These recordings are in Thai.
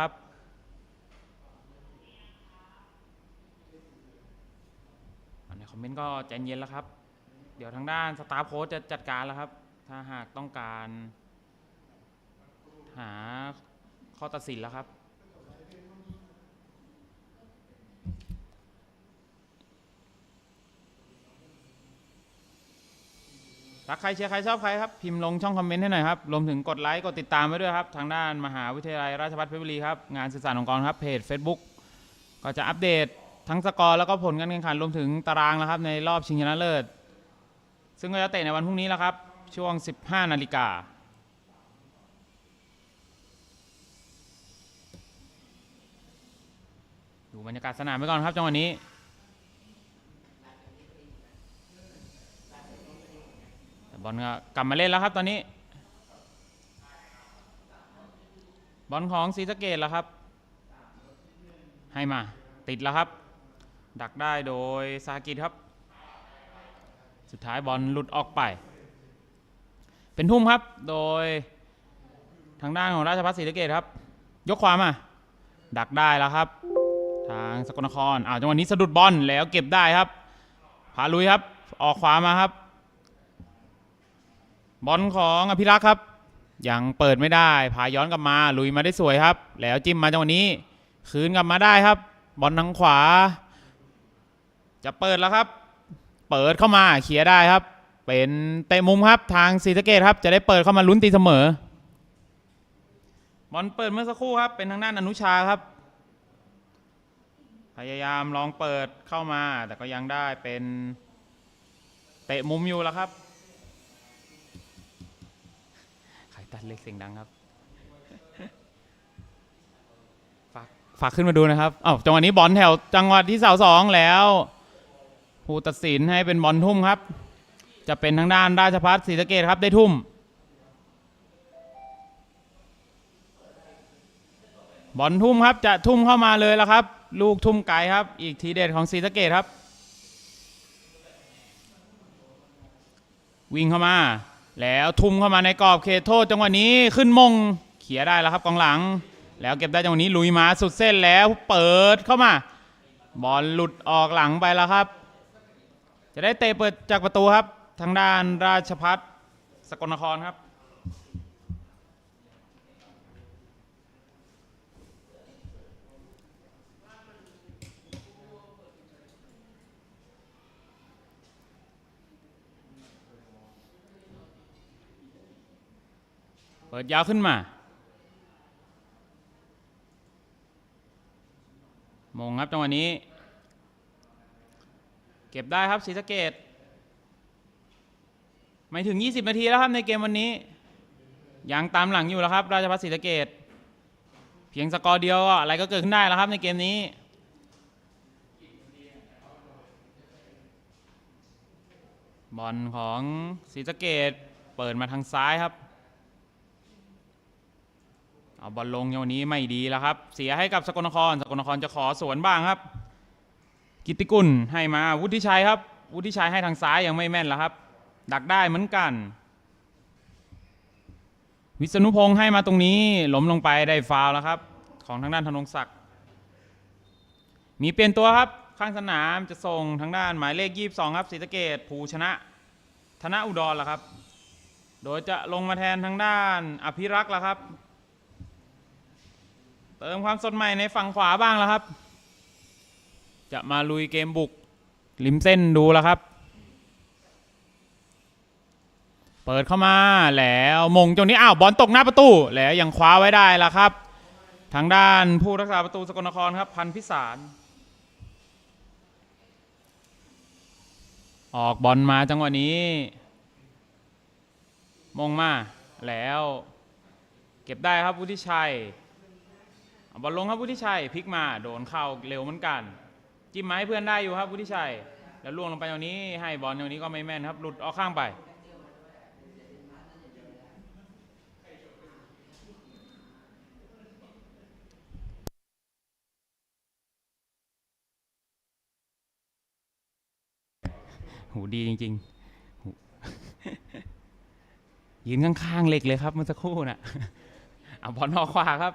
ครับ ในคอมเมนต์ก็ใจเย็นแล้วครับ เดี๋ยวทางด้านสตาฟโค้ชจะจัดการแล้วครับ ถ้าหากต้องการ หาข้อตัดสินแล้วครับ รักใครเชียร์ใครชอบใครครับ พิมพ์ลงช่องคอมเมนต์ให้หน่อยครับ รวมถึงกดไลค์กดติดตามไว้ด้วยครับ ทางด้านมหาวิทยาลัยราชภัฏเพชรบุรีครับ งานสื่อสารองค์กรครับ เพจ Facebook ก็จะอัปเดตทั้งสกอร์แล้วก็ผลการแข่งขันรวมถึงตารางแล้วครับ ในรอบชิงชนะเลิศ ซึ่งก็จะเตะในวันพรุ่งนี้แล้วครับ ช่วง 15 นาฬิกาดูบรรยากาศสนามไปก่อนครับจังหวะนี้ แต่ บอลก็กลับมาเล่นแล้วครับตอนนี้ บอลของศรีสะเกดแล้วครับ ให้มาติดแล้วครับ ดักได้โดยสากิครับ สุดท้ายบอลหลุดออกไป เป็นทุ่มครับโดยทางด้านของราชพัฒศรีสะเกดครับ ยกขวามาดักได้แล้วครับ ทางสกลนครอ้าวจังหวะนี้สะดุดบอลแล้วเก็บได้ครับพาลุยครับ ออกขวามาครับ บอลของอภิรักษ์ครับ ยังเปิดไม่ได้พาย้อนกลับมาลุยมาได้สวยครับ แล้วจิ้มมาจังหวะนี้ คืนกลับมาได้ครับ บอลทางขวา จะเปิดแล้วครับ เปิดเข้ามาเคลียร์ได้ครับ เป็นเตะมุมครับทางศรีสะเกดครับ จะได้เปิดเข้ามาลุ้นตีเสมอบอลเปิดเมื่อสักครู่ครับ เป็นทางด้านอนุชาครับ พยายามลองเปิดเข้ามา แต่ก็ยังได้เป็นเตะมุมอยู่แล้วครับ ตัดเล็กเสียงดังครับ ฝากฝากขึ้นมาดูนะครับอ้าวจังหวะนี้บอลแถวจังหวะที่เสาสองแล้วผู้ตัดสินให้เป็นบอลทุ่มครับ จะเป็นทางด้านราชพัฒศรีสะเกดครับได้ทุ่ม บอลทุ่มครับจะทุ่มเข้ามาเลยแล้วครับ ลูกทุ่มไกลครับ อีกทีเด็ดของศรีสะเกดครับ วิ่งเข้ามา แล้วทุ่มเข้ามาในกรอบเขตโทษจังหวะนี้ขึ้นมงเขียได้แล้วครับกองหลัง แล้วเก็บได้จังหวะนี้ลุยมาสุดเส้นแล้วเปิดเข้ามา บอลหลุดออกหลังไปแล้วครับ จะได้เตะเปิดจากประตูครับ ทางด้านราชพัฒสกลนครครับ เปิดยาวขึ้นมา มงครับจังหวะนี้ เก็บได้ครับศรีสะเกดไม่ถึง 20 นาทีแล้วครับในเกมวันนี้ ยังตามหลังอยู่แล้วครับ ราชพัฒศรีสะเกดเพียงสกอร์เดียวก็อะไรก็เกิดขึ้นได้แล้วครับในเกมนี้บอลของศรีสะเกดเปิดมาทางซ้ายครับ เอาบอลลงอย่างนี้ไม่ดีแล้วครับ เสียให้กับสกลนคร สกลนครจะขอสวนบ้างครับ กิติกุลให้มาวุฒิชัยครับ วุฒิชัยให้ทางซ้ายยังไม่แม่นแล้วครับ ดักได้เหมือนกัน วิษณุพงษ์ให้มาตรงนี้ล้มลงไปได้ฟาวแล้วครับ ของทางด้านธนงศักดิ์มีเปลี่ยนตัวครับข้างสนามจะส่งทางด้านหมายเลข 22 ครับศรีสะเกดภูชนะ ธนอุดรแล้วครับ โดยจะลงมาแทนทางด้านอภิรักษ์แล้วครับ เติมความสดใหม่ในฝั่งขวาบ้างแล้วครับ จะมาลุยเกมบุกริมเส้นดูแล้วครับ เปิดเข้ามาแล้วมงตรงนี้อ้าวบอลตกหน้าประตูแล้วยังคว้าไว้ได้แล้วครับ ทางด้านผู้รักษาประตูสกลนครครับ พันพิสาร ออกบอลมาจังหวะนี้ มงมาแล้ว เก็บได้ครับวุฒิชัย บอลลงครับวุฒิชัยพลิกมาโดนเข้าเร็วเหมือนกัน จิ้มไม้เพื่อนได้อยู่ครับวุฒิชัย แล้วล่วงลงไปตรงนี้ให้บอลตรงนี้ก็ไม่แม่นครับ หลุดออกข้างไป หูดีจริงๆยืนข้างๆเหล็กเลยครับเมื่อสักครู่น่ะเอาบอลออกขวาครับ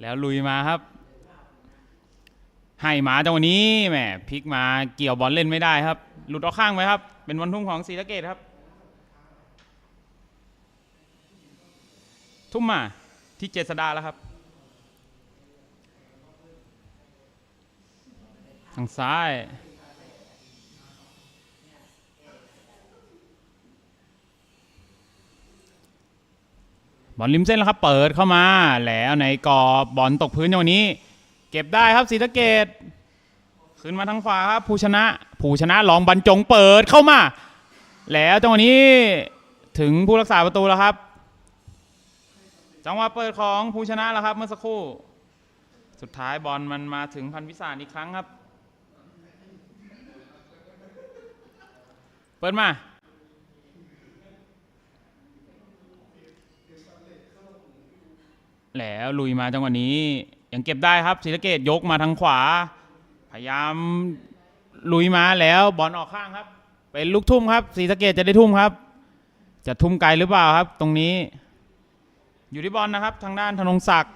แล้วลุยมาครับ ให้หมาจังวันี้แหมพลิกมาเกี่ยวบอลเล่นไม่ได้ครับ หลุดออกข้างไปครับ เป็นวันทุ่งของศรีสะเกดครับ ทุ่มมาที่เจษดาแล้วครับทางซ้าย บอลริมเส้นแล้วครับ เปิดเข้ามา แล้วในกรอบบอลตกพื้นอย่างนี้ เก็บได้ครับศรีสะเกดขึ้นมาทางขวาครับผู้ชนะ ผู้ชนะลองบรรจงเปิดเข้ามา แล้วจังหวะนี้ถึงผู้รักษาประตูแล้วครับ จังหวะเปิดของผู้ชนะแล้วครับ เมื่อสักครู่ สุดท้ายบอลมันมาถึงพันวิสารอีกครั้งครับ เปิดมา แล้วลุยมาจังหวะนี้ยังเก็บได้ครับศรีสะเกดยกมาทางขวา พยายามลุยมาแล้วบอลออกข้างครับ เป็นลูกทุ่มครับศรีสะเกดจะได้ทุ่มครับ จะทุ่มไกลหรือเปล่าครับ ตรงนี้ อยู่ที่บอลนะครับ ทางด้านธนงศักดิ์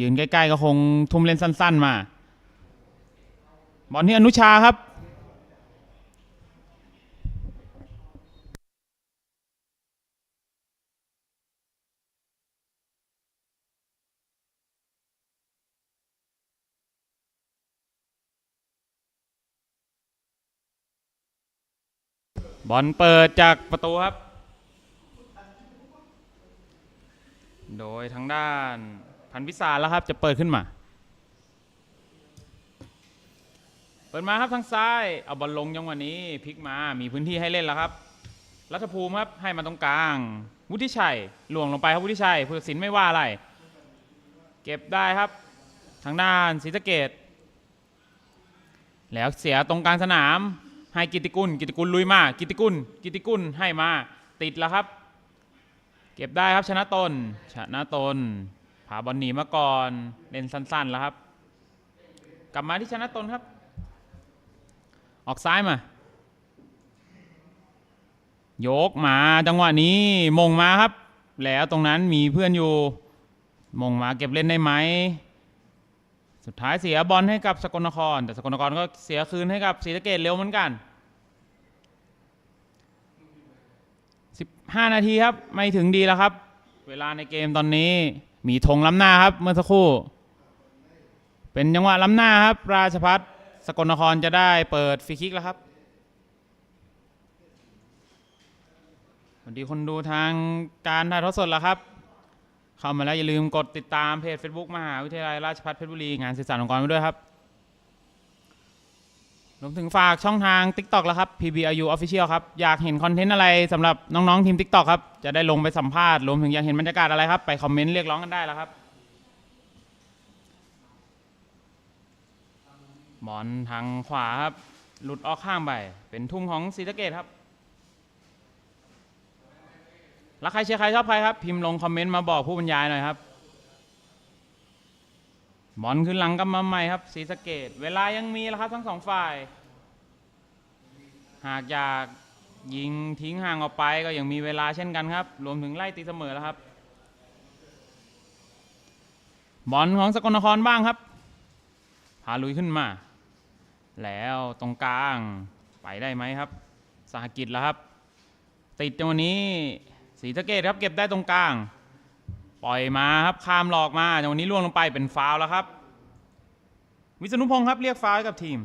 ยืนใกล้ๆก็คงทุ่มเล่นสั้น ๆ มา บอลที่อนุชาครับ บอลเปิดจากประตูครับ โดยทางด้านพันวิสารแล้วครับจะเปิดขึ้นมา เปิดมาครับทางซ้าย เอาบอลลงจังหวะนี้พลิกมา มีพื้นที่ให้เล่นแล้วครับ รัฐภูมิครับให้มาตรงกลาง วุฒิชัยหลวงลงไปครับวุฒิชัยผู้ตัดสินไม่ว่าอะไร เก็บได้ครับ ทางด้านศรีสะเกดแล้วเสียตรงกลางสนาม ให้กิติกุล กิติกุลลุยมา กิติกุล กิติกุลให้มา ติดแล้วครับ เก็บได้ครับชนะตน ชนะตนพาบอลหนีมาก่อนเล่นสั้นๆแล้วครับ กลับมาที่ชนะตนครับ ออกซ้ายมา ยกมาจังหวะนี้มงมาครับ แล้วตรงนั้นมีเพื่อนอยู่ มงมาเก็บเล่นได้ไหมสุดท้ายเสียบอลให้กับสกลนคร แต่สกลนครก็เสียคืนให้กับศรีสะเกดเร็วเหมือนกัน 15 นาทีครับ ไม่ถึงดีแล้วครับ เวลาในเกมตอนนี้ มีธงล้ำหน้าครับ เมื่อสักครู่ เป็นจังหวะล้ำหน้าครับ ราชพัฒสกลนครจะได้เปิดฟรีคิกแล้วครับสวัสดีคนดูทางการถ่ายทอดสดแล้วครับ เข้ามาแล้วอย่าลืมกดติดตามเพจ Facebook มหาวิทยาลัยราชภัฏเพชรบุรีงานสื่อสารองค์กรไว้ด้วยครับ รวมถึงฝากช่องทาง TikTok แล้วครับ PBRU Official ครับ อยากเห็นคอนเทนต์อะไรสำหรับน้องๆทีม TikTok ครับ จะได้ลงไปสัมภาษณ์ รวมถึงอยากเห็นบรรยากาศอะไรครับ ไปคอมเมนต์เรียกร้องกันได้แล้วครับ บอลทางขวาครับ หลุดออกข้างไป เป็นทุ่มของศรีสะเกดครับ แล้วใครเชียร์ใครชอบใครครับ พิมพ์ลงคอมเมนต์มาบอกผู้บรรยายหน่อยครับ บอลขึ้นหลังกลับมาใหม่ครับศรีสะเกดเวลายังมีแล้วครับทั้งสองฝ่าย หากอยากยิงทิ้งห่างออกไปก็ยังมีเวลาเช่นกันครับ รวมถึงไล่ตีเสมอแล้วครับ บอลของสกลนครบ้างครับ พาลุยขึ้นมา แล้วตรงกลางไปได้ไหมครับ สหกิจแล้วครับ ติดจังหวะนี้ศรีสะเกดครับเก็บได้ตรงกลาง ปล่อยมาครับข้ามหลอกมาจังหวะนี้ล่วงลงไปเป็นฟาวแล้วครับ วิษณุพงศ์ครับเรียกฟาวให้กับทีม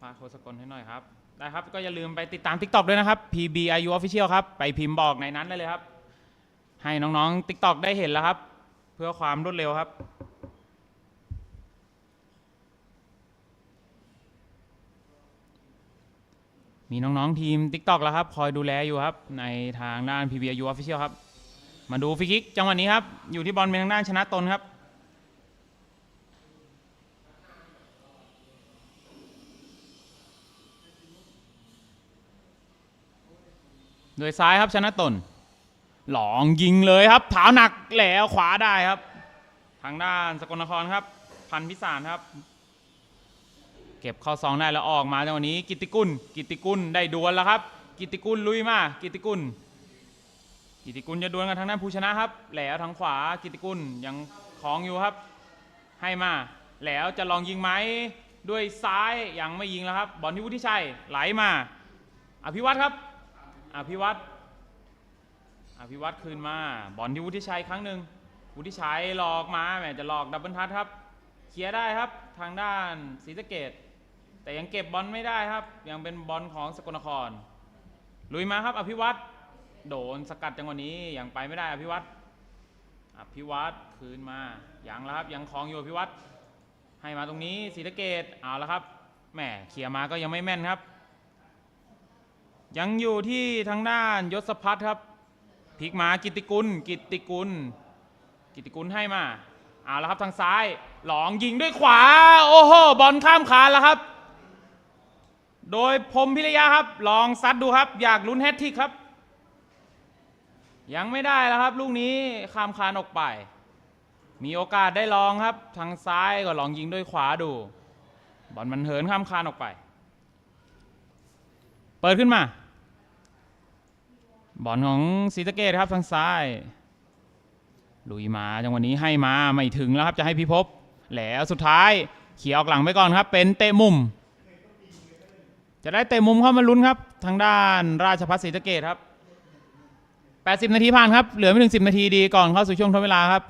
พาโคสกลให้หน่อยครับ ได้ครับก็อย่าลืมไปติดตาม TikTok ด้วยนะครับ PBIU Official ครับ ไปพิมพ์บอกในนั้นได้เลยครับ ให้น้องๆ TikTok ได้เห็นแล้วครับ เพื่อความรวดเร็วครับมีน้อง ๆ ทีม TikTok แล้วครับ คอยดูแลอยู่ครับ ในทางด้าน PBIU Official ครับ มาดูฟรีคิกจังหวะนี้ครับ อยู่ที่บอลเป็นทางด้านชนะตนครับ โดยซ้ายครับชนะตน หลองยิงเลยครับเท้าหนักแล้วขวาได้ครับ ทางด้านสกลนครครับ พันพิสารครับ เก็บเข้าซองได้แล้วออกมาจังหวะนี้ กิติกุล กิติกุลได้ดวลแล้วครับ กิติกุลลุยมา กิติกุล กิติกุลจะดวลกันทางด้านผู้ชนะครับ แหล้วทางขวากิติกุลยังคลองอยู่ครับ ให้มาแล้วจะลองยิงไหมด้วยซ้ายยังไม่ยิงแล้วครับ บอลที่วุฒิชัยไหลมา อภิวัตครับ อภิวัตอภิวัตคืนมาบอลที่วุฒิชัยครั้งหนึ่งวุฒิชัยหลอกมาแหมจะหลอกดับเบิลทัชครับเคลียร์ได้ครับทางด้านศรีสะเกดแต่ยังเก็บบอลไม่ได้ครับ ยังเป็นบอลของสกลนครลุยมาครับ อภิวัต โดนสกัดจังหวะนี้ยังไปไม่ได้อภิวัตอภิวัตคืนมายังแล้วครับยังคลองอยู่อภิวัตให้มาตรงนี้ศรีสะเกดเอาแล้วครับแหมเคลียมาก็ยังไม่แม่นครับ ยังอยู่ที่ทางด้านยศพัฒครับพลิกมากิติกุล กิติกุล กิติกุลให้มาเอาแล้วครับทางซ้ายหลองยิงด้วยขวา โอ้โหบอลข้ามคานแล้วครับ โดยพรมพิรยาครับ ลองซัดดูครับ อยากลุ้นแฮตทริกครับ ยังไม่ได้แล้วครับลูกนี้ข้ามคานออกไป มีโอกาสได้ลองครับ ทางซ้ายก็ลองยิงด้วยขวาดู บอลมันเหินข้ามคานออกไป เปิดขึ้นมา บอลของศรีสะเกดครับทางซ้ายลุยมาจังหวะนี้ให้มาไม่ถึงแล้วครับจะให้พิภพแล้วสุดท้ายเขี่ยออกหลังไปก่อนครับ เป็นเตะมุม จะได้เตะมุมเข้ามาลุ้นครับ ทางด้านราชพัฒศรีสะเกดครับ 80 นาทีผ่านครับ เหลือไม่ถึง 10 นาทีดีก่อนเข้าสู่ช่วงทดเวลาครับ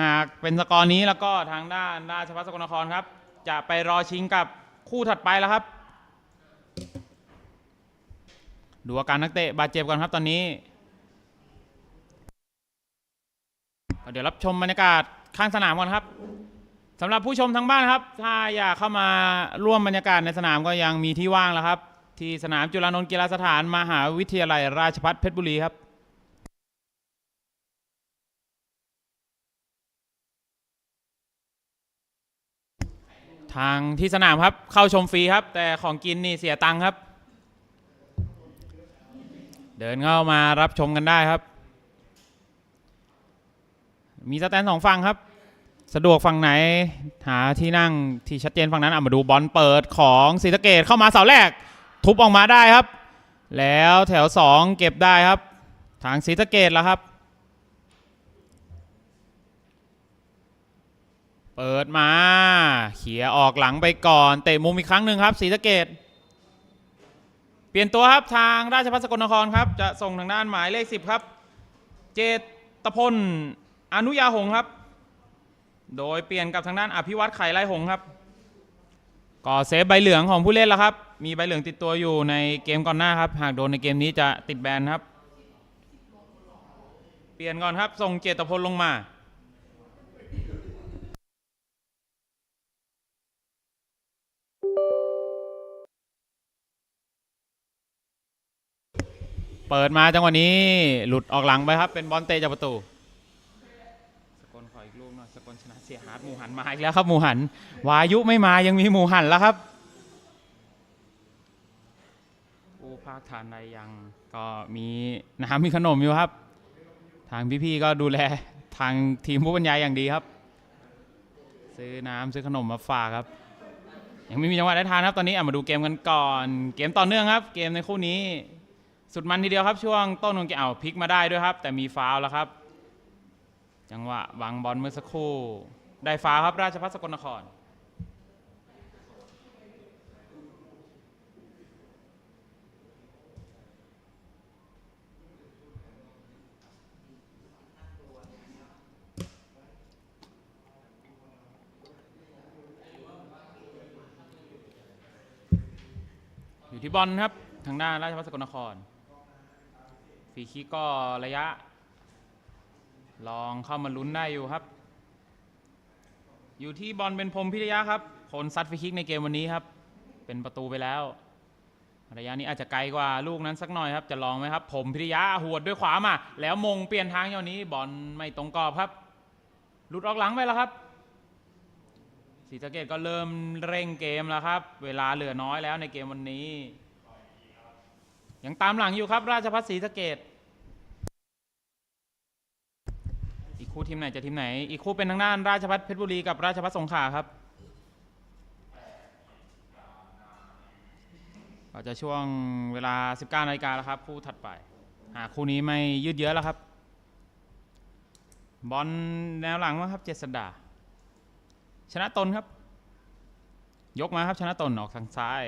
หากเป็นสกอร์นี้แล้วก็ทางด้านราชพัฒสกลนครครับ จะไปรอชิงกับคู่ถัดไปแล้วครับ ดูอาการนักเตะบาดเจ็บก่อนครับตอนนี้เดี๋ยวรับชมบรรยากาศข้างสนามก่อนครับสำหรับผู้ชมทางบ้านครับ ถ้าอยากเข้ามาร่วมบรรยากาศในสนามก็ยังมีที่ว่างแล้วครับ ที่สนามจุฬาลงกรณ์กีฬาสถานมหาวิทยาลัยราชภัฏเพชรบุรีครับทางที่สนามครับเข้าชมฟรีครับ แต่ของกินนี่เสียตังค์ครับ เดินเข้ามารับชมกันได้ครับ มีสแตนสองฝั่งครับ สะดวกฝั่งไหนหาที่นั่งที่ชัดเจนฝั่งนั้นเอามาดูบอลเปิดของศรีสะเกดเข้ามาเสาแรก ทุบออกมาได้ครับ แล้วแถวสองเก็บได้ครับ ทางศรีสะเกดแล้วครับ เปิดมาเขี่ยออกหลังไปก่อน เตะมุมอีกครั้งหนึ่งครับศรีสะเกดเปลี่ยนตัวครับทางราชพัฒสกลนครครับ จะส่งทางด้านหมายเลขสิบครับ เจตพลอนุยาหงครับ โดยเปลี่ยนกับทางด้านอภิวัตไข่ไล่หงครับก็เซฟใบเหลืองของผู้เล่นแล้วครับ มีใบเหลืองติดตัวอยู่ในเกมก่อนหน้าครับ หากโดนในเกมนี้จะติดแบนครับ เปลี่ยนก่อนครับ ส่งเจตพลลงมา เปิดมาจังหวะนี้หลุดออกหลังไปครับ เป็นบอลเตะจากประตูสกลขออีกลูกหน่อยสกลชนะเสียหาร์ดหมูหันมาอีกแล้วครับหมูหัน วายุไม่มายังมีหมูหันแล้วครับผู้ภาคทานใดยังก็มีน้ำมีขนมอยู่ครับ ทางพี่ๆก็ดูแลทางทีมผู้บรรยายอย่างดีครับ ซื้อน้ำซื้อขนมมาฝากครับ ยังไม่มีจังหวะได้ทานครับ ตอนนี้อะมาดูเกมกันก่อน เกมต่อเนื่องครับ เกมในคู่นี้ สุดมันทีเดียวครับ ช่วงต้นของเกมเอาพลิกมาได้ด้วยครับ แต่มีฟาวแล้วครับ จังหวะวางบอลเมื่อสักครู่ ได้ฟาวครับราชพัฒสกลนคร อยู่ที่บอลครับ ทางด้านราชพัฒสกลนครฟรีคิกก็ระยะ ลองเข้ามาลุ้นได้อยู่ครับ อยู่ที่บอลเป็นพรมพิทยาครับคนซัดฟรีคิกในเกมวันนี้ครับ เป็นประตูไปแล้ว ระยะนี้อาจจะไกลกว่าลูกนั้นสักหน่อยครับ จะลองไหมครับ ผมพิทยาหวดด้วยขวามา แล้วมงเปลี่ยนทางอย่างนี้บอลไม่ตรงกรอบครับ หลุดออกหลังไปแล้วครับ ศรีสะเกดก็เริ่มเร่งเกมแล้วครับ เวลาเหลือน้อยแล้วในเกมวันนี้ ยังตามหลังอยู่ครับ ราชพัฒศรีสะเกดอีกคู่ทีมไหนจะทีมไหน อีกคู่เป็นทางด้านราชพัฒเพชรบุรีกับราชพัฒสงขลาครับ ก็จะช่วงเวลา 19นาฬิกาแล้วครับ คู่ถัดไป หากคู่นี้ไม่ยืดเยื้อแล้วครับ บอลแนวหลังมาครับ เจษดา ชนะตนครับ ยกมาครับชนะตนออกทางซ้าย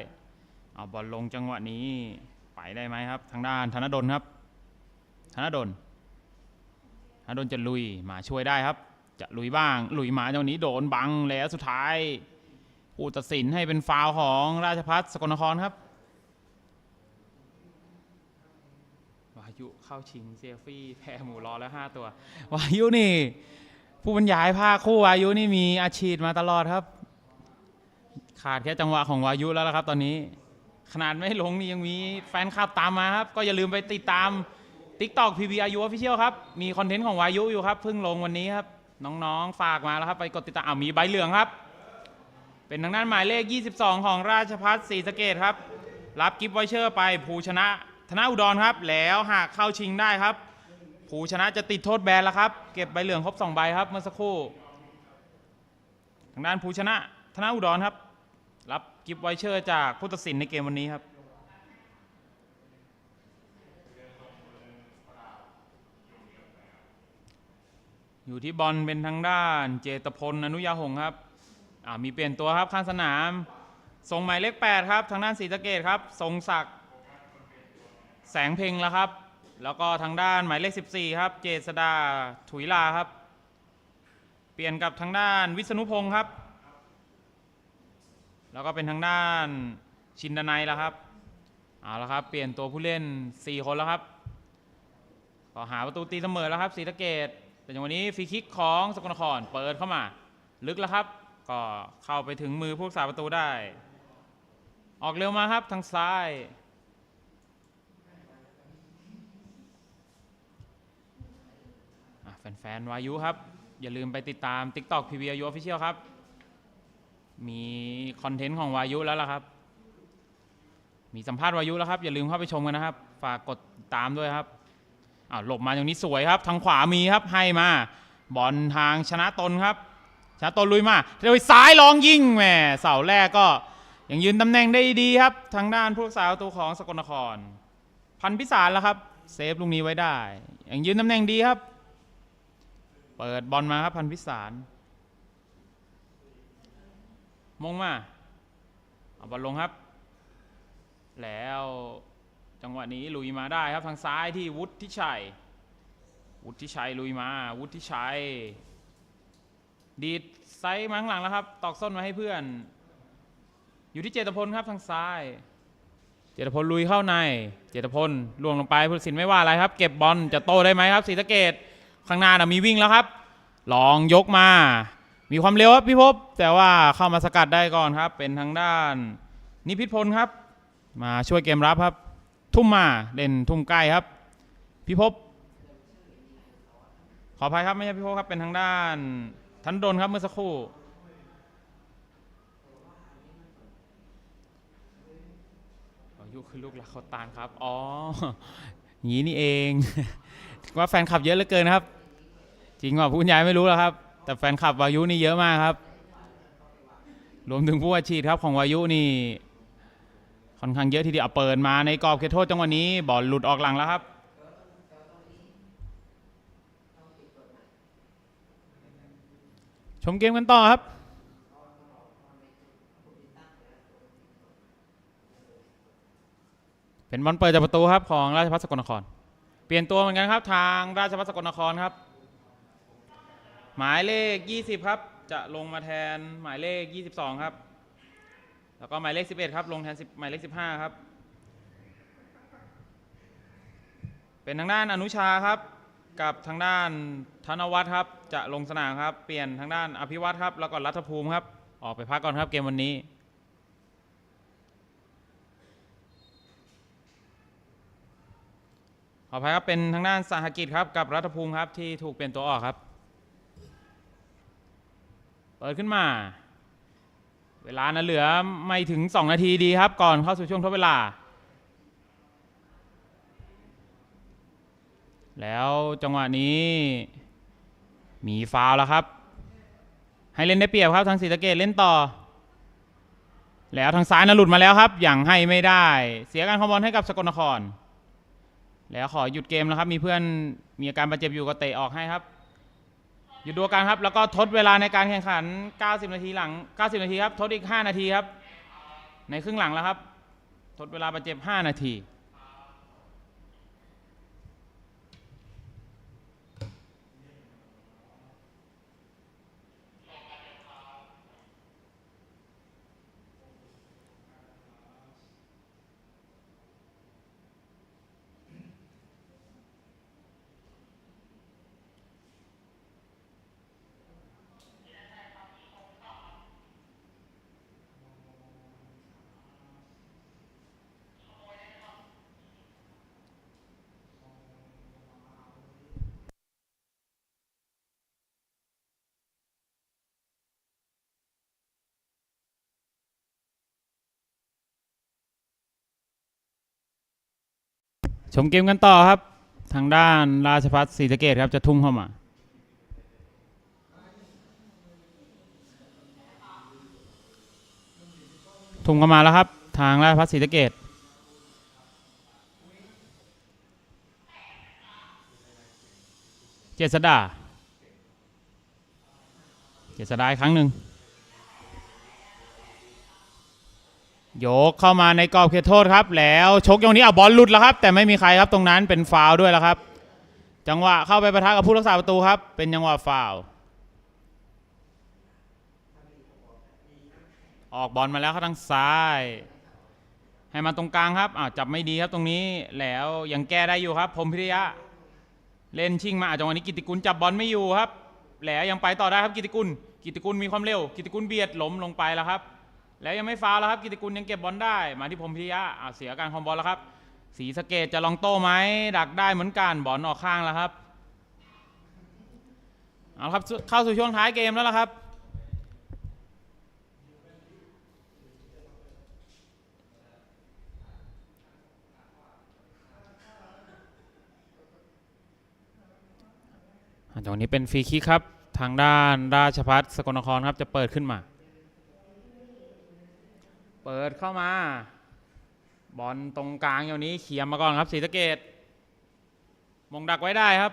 เอาบอลลงจังหวะนี้ไปได้ไหมครับ ทางด้านธนดลครับ ธนดลธนดลจะลุยมาช่วยได้ครับ จะลุยบ้าง ลุยมาจังหวะนี้โดนบังแล้วสุดท้ายผู้ตัดสินให้เป็นฟาวของราชพัฒสกลนครครับวายุเข้าชิงเซฟี่แพ้หมูรอแล้ว 5 ตัว วายุนี่ ผู้บรรยายภาคคู่วายุนี่มีอาชีพมาตลอดครับ ขาดแค่จังหวะของวายุแล้วละครับตอนนี้ ขนาดไม่ลงนี่ยังมีแฟนคลับตามมาครับ ก็อย่าลืมไปติดตาม TikTok PBRU Official ครับ มีคอนเทนต์ของวายุอยู่ครับเพิ่งลงวันนี้ครับ น้องๆ ฝากมาแล้วครับ ไปกดติดตามอ้าวมีใบเหลืองครับ เป็นทางด้านหมายเลข 22 ของราชพัฒศรีสะเกดครับ รับกิฟต์ไวเชอร์ไปภูชนะธนาอุดรครับ แล้วหากเข้าชิงได้ครับ ภูชนะจะติดโทษแบนแล้วครับ เก็บใบเหลืองครบ2ใบครับ เมื่อสักครู่ทางด้านภูชนะ ธนาอุดรครับ รับกิฟต์ไวเชอร์จากผู้ตัดสินในเกมวันนี้ครับอยู่ที่บอลเป็นทางด้านเจตพลอนุยาหงครับมีเปลี่ยนตัวครับข้างสนามทรงหมายเลข8ครับ ทางด้านศรีสะเกดครับทรงศักดิ์แสงเพ็งแล้วครับ แล้วก็ทางด้านหมายเลข 14 ครับ เจษดาถุยลาครับ เปลี่ยนกับทางด้านวิษณุพงศ์ครับ แล้วก็เป็นทางด้านชินดนัยแล้วครับเอาละครับ เปลี่ยนตัวผู้เล่น 4 คนแล้วครับก็หาประตูตีเสมอแล้วครับศรีสะเกดแต่อย่างวันนี้ฟรีคิกของสกลนครเปิดเข้ามา ลึกแล้วครับ ก็เข้าไปถึงมือผู้กษาประตูได้ ออกเร็วมาครับทางซ้าย อะ แฟนๆวายุครับ อย่าลืมไปติดตาม TikTok PBRU Official ครับ มีคอนเทนต์ของวายุแล้วล่ะครับ มีสัมภาษณ์วายุแล้วครับ อย่าลืมเข้าไปชมกันนะครับ ฝากกดตามด้วยครับอ่าวหลบมาอย่างนี้สวยครับ ทางขวามีครับให้มาบอลทางชนะตนครับ ชนะตนลุยมาโดยซ้ายลองยิงแหมเสาแรกก็ยังยืนตำแหน่งได้ดีครับ ทางด้านผู้รักษาประตูของสกลนคร พันพิสารแล้วครับ เซฟลูกนี้ไว้ได้ ยังยืนตำแหน่งดีครับ เปิดบอลมาครับพันพิสารมงมา เอาบอลลงครับ แล้วจังหวะนี้ลุยมาได้ครับทางซ้ายที่วุฒิชัย วุฒิชัยลุยมา วุฒิชัย ดีดไซส์มาข้างหลังแล้วครับ ตอกส้นมาให้เพื่อน อยู่ที่เจตพลครับทางซ้าย เจตพลลุยเข้าใน เจตพลล่วงลงไปผู้สินไม่ว่าอะไรครับ เก็บบอลจะโตได้ไหมครับศรีสะเกด ข้างหน้านะมีวิ่งแล้วครับ ลองยกมา มีความเร็วครับพี่พบ แต่ว่าเข้ามาสกัดได้ก่อนครับ เป็นทางด้าน นิพิษพลครับ มาช่วยเกมรับครับ ทุ่มมาเล่นทุ่มใกล้ครับ พี่พบ ขออภัยครับไม่ใช่พี่พบครับเป็นทางด้านทันดนครับเมื่อสักครู่อายุคือลูกหลักเขาตานครับ อ๋ออย่างนี้นี่เอง ว่าแฟนคลับเยอะเหลือเกินครับ จริงว่าผู้บรรยายไม่รู้แล้วครับ แต่แฟนคลับวายุนี่เยอะมากครับ รวมถึงผู้อาชีพครับของวายุนี่ค่อนข้างเยอะทีเดียวเอาเปิดมาในกรอบเขตโทษจังหวะนี้บอลหลุดออกหลังแล้วครับชมเกมกันต่อครับ เป็นบอลเปิดจากประตูครับของราชพัฒสกลนคร เปลี่ยนตัวเหมือนกันครับ ทางราชพัฒสกลนครครับ หมายเลข 20 ครับ จะลงมาแทนหมายเลข 22 ครับ แล้วก็หมายเลข 11 ครับ ลงแทน10หมายเลข 15 ครับ เป็นทางด้านอนุชาครับ กับทางด้านธนวัฒน์ครับ จะลงสนามครับ เปลี่ยนทางด้านอภิวัตรครับ แล้วก็รัฐภูมิครับ ออกไปพักก่อนครับเกมวันนี้ ออภัยครับเป็นทางด้านสหกิจครับกับรัฐภูมิครับที่ถูกเปลี่ยนตัวออกครับ เปิดขึ้นมา เวลานะเหลือไม่ถึง 2 นาทีดีครับ ก่อนเข้าสู่ช่วงทดเวลา แล้วจังหวะนี้ มีฟาวแล้วครับ ให้เล่นได้เปรียบครับทางศรีสะเกดเล่นต่อ แล้วทางซ้ายนะหลุดมาแล้วครับ อย่างให้ไม่ได้ เสียการคอมบอลให้กับสกลนคร แล้วขอหยุดเกมแล้วครับ มีเพื่อนมีอาการบาดเจ็บอยู่ก็เตะออกให้ครับ หยุดดูการครับ แล้วก็ทดเวลาในการแข่งขัน 90 นาทีหลัง 90 นาทีครับ ทดอีก 5 นาทีครับ ในครึ่งหลังแล้วครับ ทดเวลาบาดเจ็บ 5 นาที ชมเกมกันต่อครับ ทางด้านราชพัฒศรีสะเกดครับจะทุ่มเข้ามาทุ่มเข้ามาแล้วครับ ทางราชพัฒศรีสะเกดเจษดา เจษดาอีกครั้งหนึ่ง โยกเข้ามาในกรอบเขตโทษครับ แล้วชกอย่างนี้เอาบอลหลุดแล้วครับ แต่ไม่มีใครครับตรงนั้นเป็นฟาวด้วยแล้วครับ จังหวะเข้าไปประทะกับผู้รักษาประตูครับ เป็นจังหวะฟาว์ออกบอลมาแล้วครับทางซ้าย ให้มาตรงกลางครับอ้าวจับไม่ดีครับตรงนี้แล้วยังแก้ได้อยู่ครับพรมพิริยะ เล่นชิงมาจังหวะนี้กิติกุลจับบอลไม่อยู่ครับ แล้วยังไปต่อได้ครับกิติกุล กิติกุลมีความเร็ว กิตติกุลเบียดล้มลงไปแล้วครับ แล้วยังไม่ฟาวแล้วครับกิติกุลยังเก็บบอลได้ มาที่พรมพิยะอ่าเสียการคองบอลแล้วครับสีสเกตจะลองโต้ไหมดักได้เหมือนกันบอลออกข้างแล้วครับเอาครับเข้าสู่ช่วงท้ายเกมแล้วล่ะครับอ่าจังหวะนี้เป็นฟรีคิกครับ ทางด้านราชพัฒสกลนครครับจะเปิดขึ้นมา เปิดเข้ามา บอลตรงกลางอย่างนี้เขี่ยมมาก่อนครับศรีสะเกดมงดักไว้ได้ครับ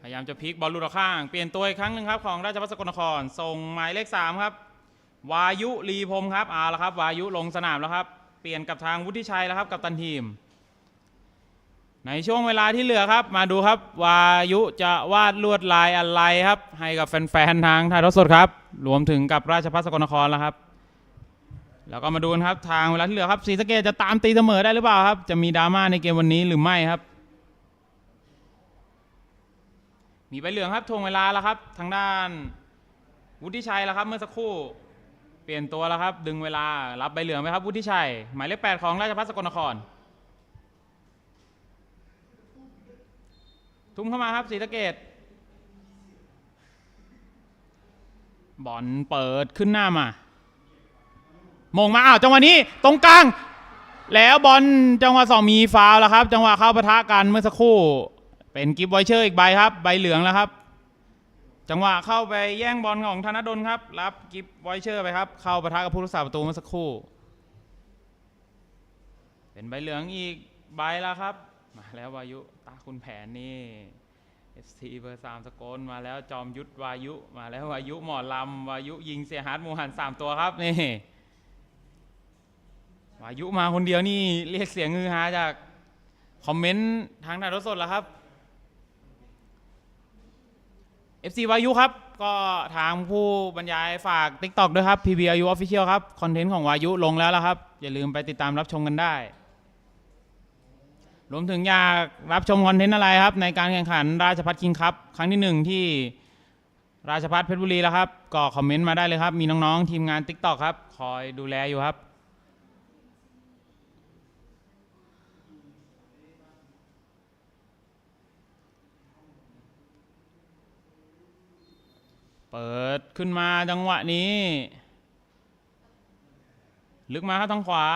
พยายามจะพลิกบอลลุดออกข้าง เปลี่ยนตัวอีกครั้งหนึ่งครับของราชพัฒสกลนคร ส่งหมายเลขสามครับ วายุรีพรมครับเอาละครับ วายุลงสนามแล้วครับ เปลี่ยนกับทางวุฒิชัยแล้วครับกับตันทีม ในช่วงเวลาที่เหลือครับ มาดูครับ วายุจะวาดลวดลายอะไรครับ ให้กับแฟนๆทางถ่ายทอดสดครับ รวมถึงกับราชพัฒสกลนครแล้วครับ แล้วก็มาดูกันครับทางเวลาที่เหลือครับศรีสะเกดจะตามตีเสมอได้หรือเปล่าครับ จะมีดราม่าในเกมวันนี้หรือไม่ครับ มีใบเหลืองครับทวงเวลาแล้วครับ ทางด้านวุฒิชัยแล้วครับ เมื่อสักครู่เปลี่ยนตัวแล้วครับ ดึงเวลารับใบเหลืองไหมครับวุฒิชัย หมายเลขแปดของราชพัฒสกลนคร ทุ่มเข้ามาครับศรีสะเกด บอลเปิดขึ้นหน้ามามงมาอ้าวจังหวะนี้ตรงกลาง แล้วบอลจังหวะสองมีฟาวแล้วครับ จังหวะเข้าปะทะกันเมื่อสักครู่ เป็นกิฟต์ไวเชอร์อีกใบครับ ใบเหลืองแล้วครับ จังหวะเข้าไปแย่งบอลของธนดลครับ รับกิฟต์ไวเชอร์ไปครับ เข้าปะทะกับผู้รักษาประตูเมื่อสักครู่ เป็นใบเหลืองอีกใบแล้วครับ มาแล้ววายุตาคุณแผนนี่ FC เบอร์สามสกลมาแล้วจอมยุทธวายุมาแล้ววายุหมอลำวายุยิงเสียฮาร์ดมูหันสามตัวครับนี่วายุมาคนเดียวนี่เรียกเสียงฮือฮาจากคอมเมนต์ทางถ่ายทอดสดแล้วครับ FC วายุครับ ก็ทางผู้บรรยายฝาก TikTok ด้วยครับ PB อายุ Official ครับ คอนเทนต์ของวายุลงแล้วละครับ อย่าลืมไปติดตามรับชมกันได้ รวมถึงอยากรับชมคอนเทนต์อะไรครับ ในการแข่งขันราชพัฒคิงคัพครั้งที่หนึ่งที่ราชพัฒเพชรบุรีแล้วครับ ก็คอมเมนต์มาได้เลยครับ มีน้องๆ ทีมงาน TikTok ครับ คอยดูแลอยู่ครับ เปิดขึ้นมาจังหวะนี้ ลึกมาครับทางขวา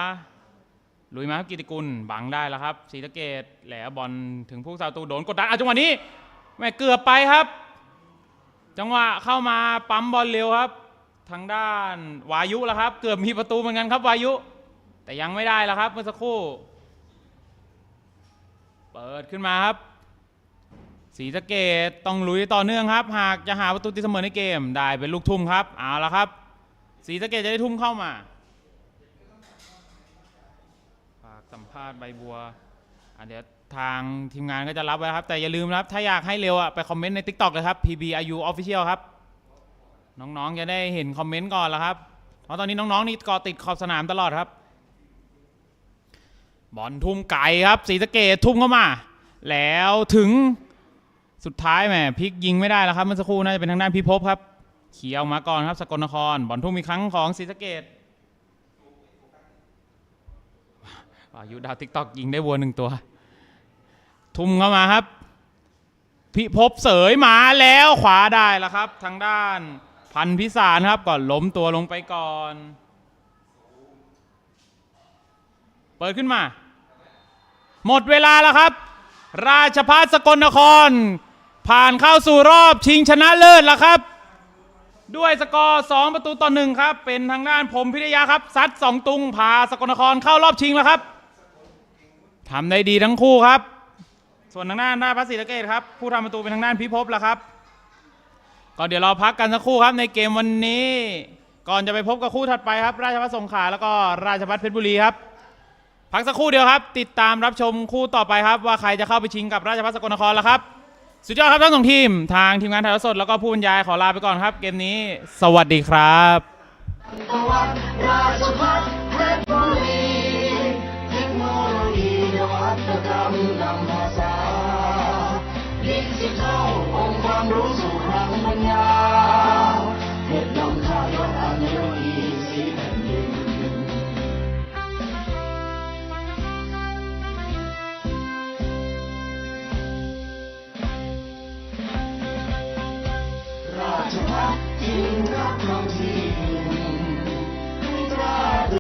ลุยมาครับกิติกุลบังได้แล้วครับศรีสะเกดแหลบอลถึงผู้สาวตูโดนกดดันอะจังหวะนี้แม่เกือบไปครับ จังหวะเข้ามาปั๊มบอลเร็วครับ ทางด้านวายุแล้วครับ เกือบมีประตูเหมือนกันครับวายุ แต่ยังไม่ได้แล้วครับ เมื่อสักครู่ เปิดขึ้นมาครับศรีสะเกดต้องลุยต่อเนื่องครับ หากจะหาประตูตีเสมอในเกมได้เป็นลูกทุ่มครับเอาละครับศรีสะเกดจะได้ทุ่มเข้ามาฝากสัมภาษณ์ใบบัวอะเดี๋ยวทางทีมงานก็จะรับไว้ครับ แต่อย่าลืมนะครับ ถ้าอยากให้เร็วอะไปคอมเมนต์ใน TikTok เลยครับ PBIU Official ครับ น้องๆ จะได้เห็นคอมเมนต์ก่อนแล้วครับ เพราะตอนนี้น้องๆ นี่เกาะติดขอบสนามตลอดครับ บอลทุ่มไก่ครับศรีสะเกดทุ่มเข้ามา แล้วถึงสุดท้ายแหมพลิกยิงไม่ได้แล้วครับเมื่อสักครู่น่าจะเป็นทางด้านพิภพครับ เขียวมาก่อนครับสกลนครบอลทุ่มอีกครั้งของศรีสะเกด อายุดาวติ๊กตอกยิงได้วัวหนึ่งตัว ทุ่มเข้ามาครับ พิภพเสยมาแล้วขวาได้แล้วครับ ทางด้านพันพิสารครับก่อนล้มตัวลงไปก่อน เปิดขึ้นมา หมดเวลาแล้วครับ ราชพัฒสกลนคร ผ่านเข้าสู่รอบชิงชนะเลิศแล้วครับ ด้วยสกอร์2ประตูต่อหนึ่งครับ เป็นทางด้านผมพิทยาครับซัด2ตุงพาสกลนครเข้ารอบชิงแล้วครับ ทำได้ดีทั้งคู่ครับ ส่วนทางด้านด้านพัศรีสะเกตครับ ผู้ทำประตูเป็นทางด้านพิภพแล้วครับก็เดี๋ยวเราพักกันสักครู่ครับในเกมวันนี้ ก่อนจะไปพบกับคู่ถัดไปครับ ราชพัฒสงขลาแล้วก็ราชพัฒเพชรบุรีครับ พักสักครู่เดียวครับ ติดตามรับชมคู่ต่อไปครับ ว่าใครจะเข้าไปชิงกับราชพัฒสกลนครแล้วครับ สุดยอดครับทั้งสองทีม ทางทีมงานถ่ายทอดสดแล้วก็ผู้บรรยายขอลาไปก่อนครับ เกมนี้ สวัสดีครับ กรรมนำภาษาดิจิทัลองค์ความรู้สู่ทางปัญญาเหตุนำข้าวยกอันโรอีสีแผ่นดินราชพัฒน์จริงรักความจริง